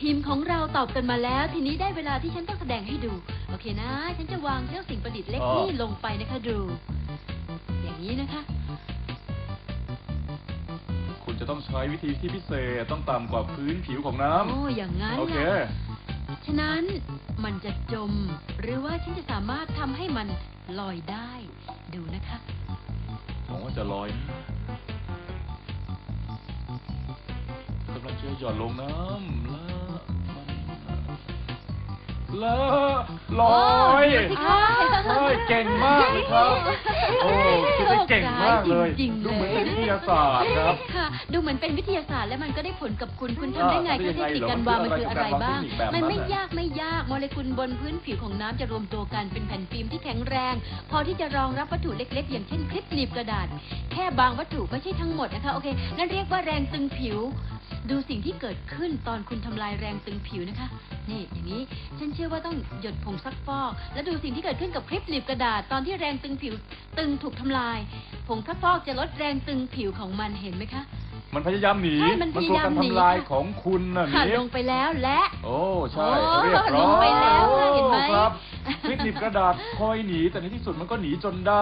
ทีมของเราตอบกันมาแล้ว ทีนี้ได้เวลาที่ฉันต้องแสดงให้ดู โอเคนะ ฉันจะวางเจ้าสิ่งประดิษฐ์เล็กอ๋อนี่ลงไปนะคะดู อย่างนี้นะคะ คุณจะต้องใช้วิธีที่พิเศษต้องต่ำกว่าพื้นผิวของน้โอ้อย่างนั้นำโอเค นะฉะนั้นมันจะจม หรือว่าฉันจะสามารถทำให้มันลอยได้ ดูนะคะ ผมว่าจะลอยนะกำลังจะหย่อนลงน้ำแล้ว มันแล้วลอยโอ้ดูสิคะเฮ้ยเก่งมากเลยครับ โอ้คิดได้เก่งมากเลย จริงๆดูเหมือนเลยเป็นวิทยาศาสตร์ครับ ค่ะ ดูเหมือนเป็นวิทยาศาสตร์แล้วมันก็ได้ผลกับคุณ คุณทำได้ไงอ่าคะทำได้เทยังไงเหรอคนิคการวางมัมันนคืคือออะอะไรไรบ้างเทคนิคแบบนั้นมันไม่น่ะยากไม่ยาก โมเลกุลบนพื้นผิวของน้ำจะรวมตัวกันเป็นแผ่นฟิล์มที่แข็งแรง พอที่จะรองรับวัตถุเล็ก ๆ อย่างเช่นคลิปหนีบกระดาษ แค่บางวัตถุไม่ใช่ทั้งหมดนะคะ โอเคนั่นเรียกว่าแรงตึงผิว ดูสิ่งที่เกิดขึ้นตอนคุณทำลายแรงตึงผิวนะคะ นี่อย่างนี้ฉันเชื่อว่าต้องหยดผงซักฟอก และดูสิ่งที่เกิดขึ้นกับคลิปหนีบกระดาษตอนที่แรงตึงผิวตึงถูกทำลาย ผงซักฟอกจะลดแรงตึงผิวของมันเห็นไหมคะ มันพยายามหนีใช่มันพกยาลัวยามการหนี ทำลายค่ะของคุณน่ะหค่ะนีลงไปแล้วและ โอ้ใช่โอ้เรียบร้อยลงไปแล้วค่ะเห็นไหม ครับคลิปหนีบกระดาษคอยหนีแต่ในที่สุดมันก็หนีจนได้